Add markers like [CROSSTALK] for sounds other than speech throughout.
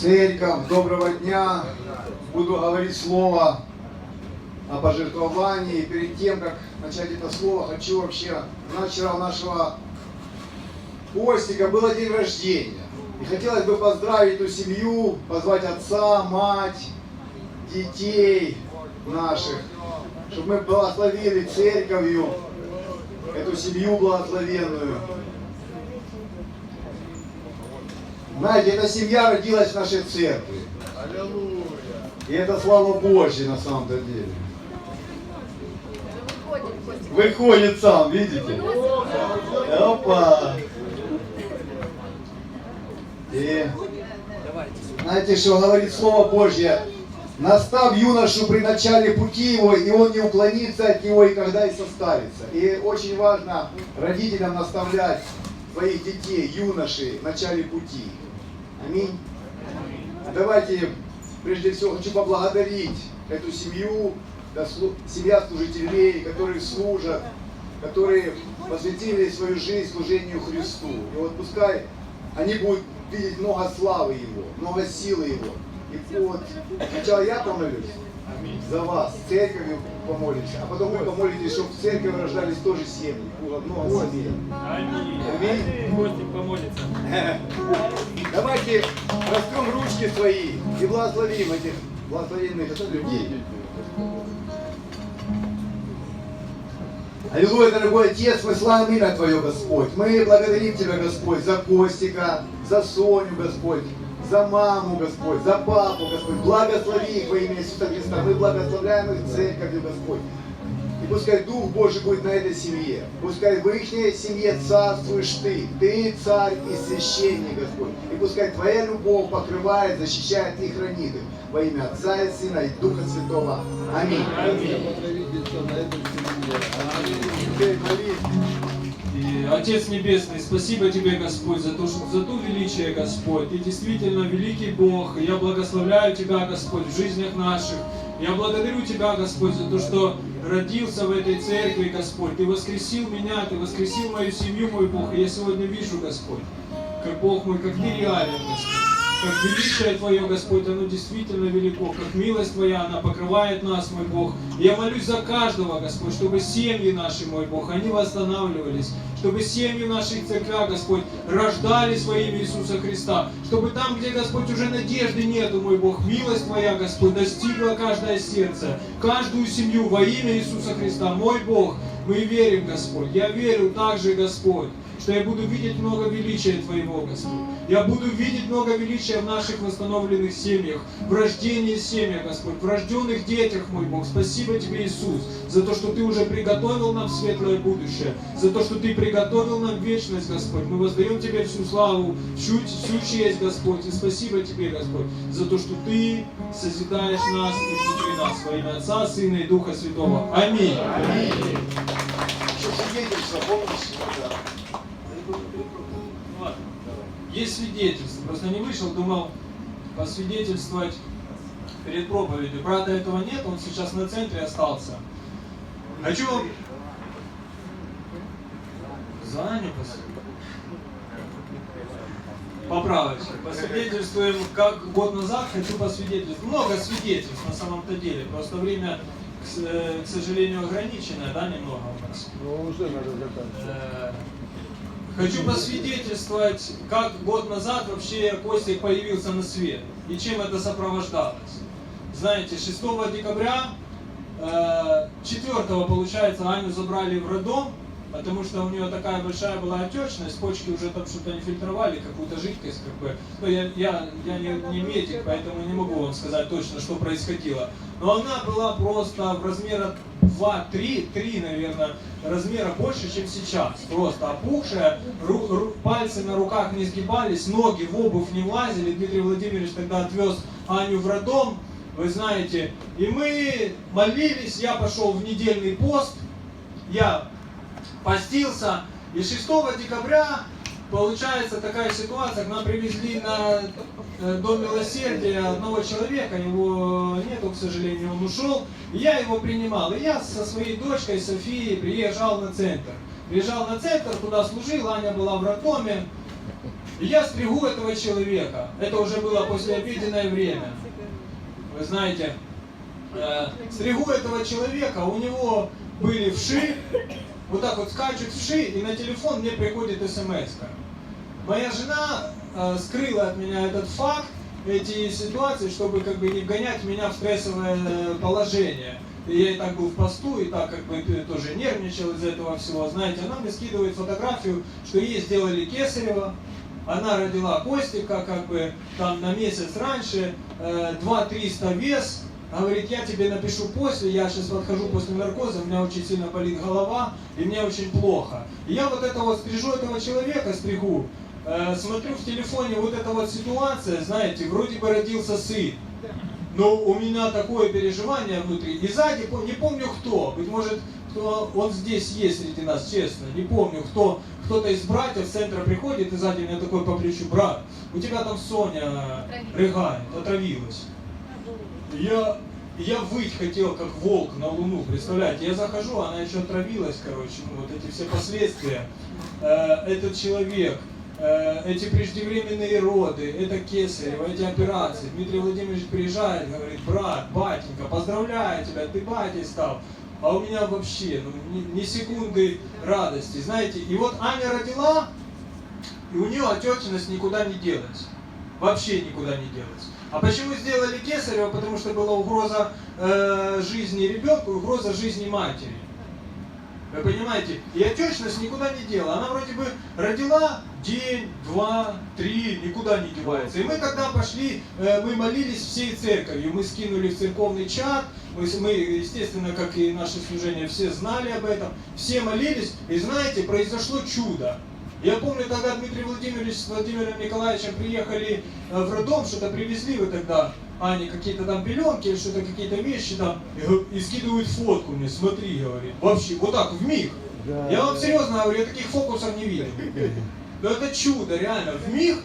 Церковь, доброго дня. Буду говорить слово о пожертвовании. И перед тем, как начать это слово, хочу вообще... У нас вчера у нашего Костика было день рождения. И хотелось бы поздравить эту семью, позвать отца, мать, детей наших, чтобы мы благословили церковью эту семью благословенную. Знаете, эта семья родилась в нашей церкви. И это слава Божья на самом-то деле. Выходит сам, видите? Опа! И знаете, что говорит Слово Божье? Настав юношу при начале пути его, и он не уклонится от него, и когда и составится. И очень важно родителям наставлять своих детей, юношей в начале пути. Аминь. Давайте, прежде всего, хочу поблагодарить эту семью, семья служителей, которые служат, которые посвятили свою жизнь служению Христу. И вот пускай они будут видеть много славы Его, много силы Его. И вот сначала я помолюсь за вас, церковью помолимся, а потом вы помолитесь, чтобы в церкви рождались тоже семьи, было много семей. Аминь. Аминь. Костик помолится. [LAUGHS] Давайте раскрем ручки свои и благословим этих благословенных людей. Аллилуйя, дорогой Отец, мы славим имя Твое, Господь. Мы благодарим Тебя, Господь, за Костика, за Соню, Господь, за маму, Господь, за папу, Господь. Благослови их во имя Иисуса Христа. Мы благословляем их церковью, Господь. И пускай Дух Божий будет на этой семье. Пускай в их семье царствуешь Ты. Ты царь и священник, Господь. И пускай Твоя любовь покрывает, защищает и хранит их. Во имя Отца и Сына и Духа Святого. Аминь. И, Отец Небесный, спасибо Тебе, Господь, за, то, что, за ту величие, Господь. Ты действительно великий Бог. И Я благословляю Тебя, Господь, в жизнях наших. Я благодарю Тебя, Господь, за то, что родился в этой церкви, Господь. Ты воскресил меня, Ты воскресил мою семью, мой Бог. И я сегодня вижу, Господь, как Бог мой, как Ты реален, Господь. Как величие Твое, Господь, оно действительно велико. Как милость Твоя, она покрывает нас, мой Бог. Я молюсь за каждого, Господь, чтобы семьи наши, мой Бог, они восстанавливались. Чтобы семьи наших церквях, Господь, рождались во имя Иисуса Христа. Чтобы там, где, Господь, уже надежды нету, мой Бог, милость Твоя, Господь, достигла каждое сердце, каждую семью во имя Иисуса Христа. Мой Бог, мы верим, Господь. Я верю также, Господь, что я буду видеть много величия Твоего, Господь. Я буду видеть много величия в наших восстановленных семьях, в рождении семьях, Господь, в рожденных детях, мой Бог. Спасибо Тебе, Иисус, за то, что Ты уже приготовил нам светлое будущее, за то, что Ты приготовил нам вечность, Господь. Мы воздаем Тебе всю славу, всю, всю честь, Господь, и спасибо Тебе, Господь, за то, что Ты созидаешь нас и внутри нас во имя Отца, Сына и Духа Святого. Аминь. Еще свидетельство, помнишь? Да. Ладно. Есть свидетельство. Просто не вышел, думал посвидетельствовать перед проповедью. Брата этого нет, он сейчас на центре остался. Хочу вам... Заню Поправочка. Посвидетельствуем, как год назад хочу посвидетельствовать. Много свидетельств на самом-то деле. Просто время, к э, к сожалению, ограниченное, да, немного у нас. Ну, уже надо заканчивать. Э, Хочу посвидетельствовать, как год назад вообще Костик появился на свет и чем это сопровождалось. Знаете, 6 декабря, э, 4 получается, Аню забрали в роддом, потому что у нее такая большая была отечность, почки уже там что-то не фильтровали, какую-то жидкость, как бы. Ну, я, я, я не, не медик, поэтому не могу вам сказать точно, что происходило. Но она была просто в размера 2-3, 3, наверное, размера больше, чем сейчас. Просто опухшая, ру- ру- пальцы на руках не сгибались, ноги в обувь не влазили. Дмитрий Владимирович тогда отвез Аню в роддом, вы знаете. И мы молились, я пошел в недельный пост, я постился, и 6 декабря получается такая ситуация, к нам привезли на э, Дом Милосердия одного человека, его нету, к сожалению, он ушел, я его принимал. И я со своей дочкой Софией приезжал на центр. Приезжал на центр, туда служил, Аня была в роддоме. И я стригу этого человека. Это уже было послеобеденное время. Вы знаете, э, стригу этого человека, у него были вши, вот так вот скачут вши, и на телефон мне приходит смс -ка. Моя жена э, скрыла от меня этот факт, эти ситуации, чтобы как бы не вгонять меня в стрессовое э, положение. И я и так был в посту, и так как бы тоже нервничал из этого всего. Знаете, она мне скидывает фотографию, что ей сделали кесарево, она родила Костика, как бы там на месяц раньше, э, 2-300 вес, говорит, я тебе напишу после, я сейчас подхожу после наркоза, у меня очень сильно болит голова, и мне очень плохо. И я вот это вот стрижу этого человека, стригу, э, смотрю в телефоне вот эта вот ситуация, знаете, вроде бы родился сын, но у меня такое переживание внутри, и сзади, не помню кто, быть может, кто, он здесь есть среди нас, честно, не помню, кто, кто-то из братьев с центра приходит, и сзади меня такой по плечу, брат, у тебя там Соня рыгает, отравилась. Я, я выть хотел, как волк на луну, представляете? Я захожу, она еще отравилась, короче, ну, вот эти все последствия. Э, этот человек, э, эти преждевременные роды, это кесарево, эти операции. Дмитрий Владимирович приезжает, говорит, брат, батенька, поздравляю тебя, ты батей стал. А у меня вообще ну, ни, ни секунды радости, знаете. И вот Аня родила, и у нее отечность никуда не делась. Вообще никуда не делась. А почему сделали кесарево? Потому что была угроза э, жизни ребенка, угроза жизни матери. Вы понимаете? И отечность никуда не дела. Она вроде бы родила день, два, три, никуда не девается. И мы когда пошли, э, мы молились всей церковью, мы скинули в церковный чат, мы, мы, естественно, как и наше служение, все знали об этом, все молились, и знаете, произошло чудо. Я помню, тогда Дмитрий Владимирович с Владимиром Николаевичем приехали э, в роддом, что-то привезли вы тогда, Ане, какие-то там пеленки или что-то, какие-то вещи там, и, и скидывают фотку мне, смотри, говорит, вообще, вот так, в миг. Да, Я вам серьезно говорю, я таких фокусов не видел. [LAUGHS] Но это чудо, реально, в миг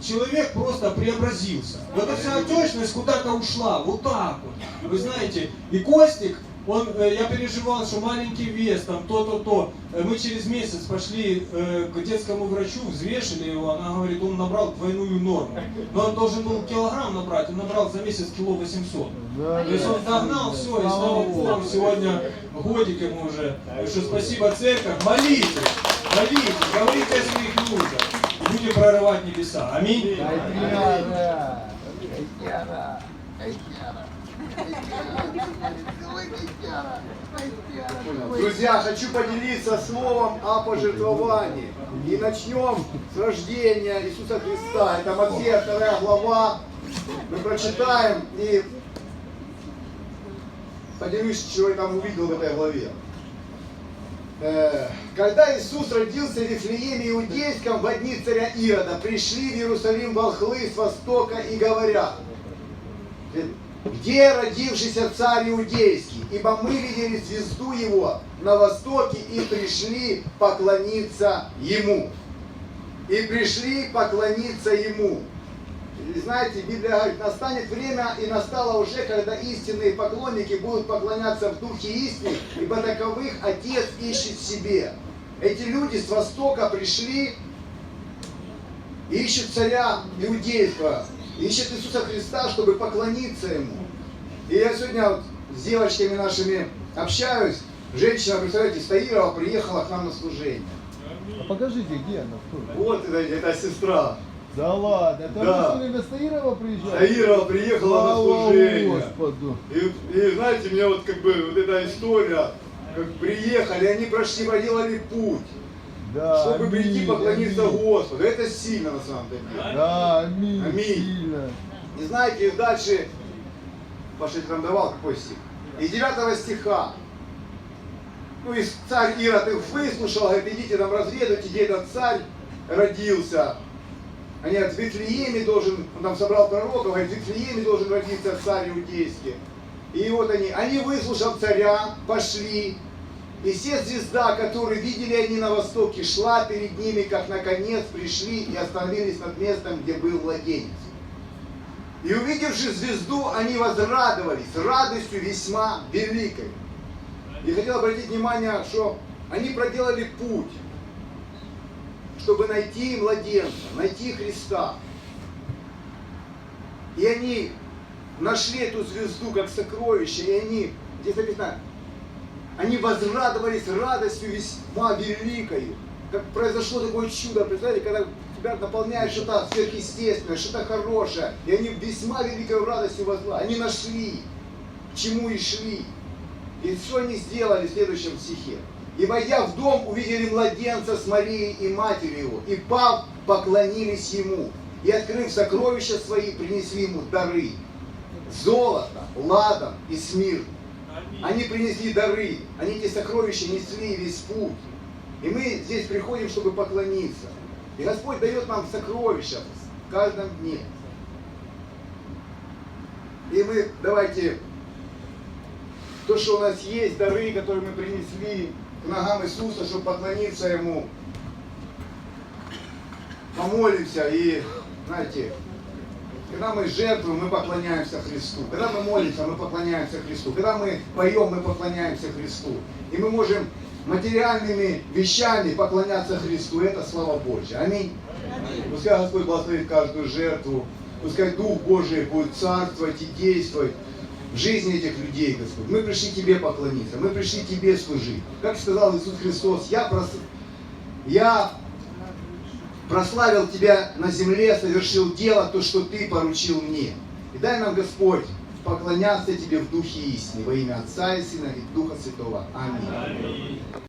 человек просто преобразился. Вот эта вся отечность куда-то ушла, вот так вот. Вы знаете, и Костик, он, э, я переживал, что маленький вес, там то-то, то. Э, Мы через месяц пошли э, к детскому врачу, взвешили его, она говорит, он набрал двойную норму. Но он должен был килограмм набрать, он набрал за месяц кило 800. Да, То есть он догнал все, и слава Богу, сегодня годик ему уже. Так что спасибо церковь, молитесь, молитесь, говорите о своих нуждах. Будем прорывать небеса. Аминь. Айтяра! Друзья, хочу поделиться словом о пожертвовании. И начнем с рождения Иисуса Христа. Это Матфея 2 глава. Мы прочитаем и поделюсь, что я там увидел в этой главе. Э, Когда Иисус родился в Вифлееме Иудейском в дни царя Ирода, пришли в Иерусалим волхвы с востока и говорят, где родившийся царь Иудейский? Ибо мы видели звезду его на востоке и пришли поклониться ему. И пришли поклониться ему. И знаете, Библия говорит, настанет время и настало уже, когда истинные поклонники будут поклоняться в духе истины, ибо таковых Отец ищет себе. Эти люди с востока пришли ищут царя иудейского, ищет Иисуса Христа, чтобы поклониться Ему. И я сегодня вот с девочками нашими общаюсь. Женщина, представляете, из Таирова приехала к нам на служение. А покажите, где она? Кто? Вот это, это сестра. Да ладно, это Да. все время Стаирова приезжали? Таирова приехала на Слава служение. Господу. И, и знаете, мне вот как бы вот эта история, как приехали, они прошли, проделали путь, Да, чтобы прийти аминь, поклониться аминь. Господу. Это сильно на самом деле. Да, аминь, Аминь. сильно. И знаете, и дальше, Паша, там давал какой стих? И 9 стиха. Ну и царь Ирод их выслушал, говорит, идите там разведывайте, где этот царь родился. Они говорят, в Вифлееме должен, он там собрал пророков, говорит, в Вифлееме должен родиться царь иудейский. И вот они, они, выслушав царя, пошли, и все звезда, которую видели они на востоке, шла перед ними, как наконец пришли и остановились над местом, где был младенец. И увидевши звезду, они возрадовались радостью весьма великой. И хотел обратить внимание, что они проделали путь, чтобы найти младенца, найти Христа. И они нашли эту звезду как сокровище, и они, здесь написано, они возрадовались радостью весьма великою. Как произошло такое чудо, представляете, когда тебя наполняет что-то сверхъестественное, что-то хорошее, и они весьма великой радостью возла. Они нашли, к чему и шли. И что они сделали в следующем стихе? И войдя в дом, увидели младенца с Марией и матерью его, и пав, поклонились ему. И открыв сокровища свои, принесли ему дары. Золото, ладан и смирн. Они принесли дары, они эти сокровища несли весь путь. И мы здесь приходим, чтобы поклониться. И Господь дает нам сокровища в каждом дне. И мы давайте то, что у нас есть, дары, которые мы принесли к ногам Иисуса, чтобы поклониться Ему, помолимся и, знаете, когда мы жертвуем, мы поклоняемся Христу. Когда мы молимся, мы поклоняемся Христу. Когда мы поем, мы поклоняемся Христу. И мы можем материальными вещами поклоняться Христу. Это слава Божья. Аминь. Пускай Господь благословит каждую жертву. Пускай Дух Божий будет царствовать и действовать в жизни этих людей, Господь. Мы пришли Тебе поклониться, мы пришли Тебе служить. Как сказал Иисус Христос, я, прос... я прославил Тебя на земле, совершил дело, то, что Ты поручил мне. И дай нам, Господь, поклоняться Тебе в Духе истины, во имя Отца и Сына и Духа Святого. Аминь. Аминь.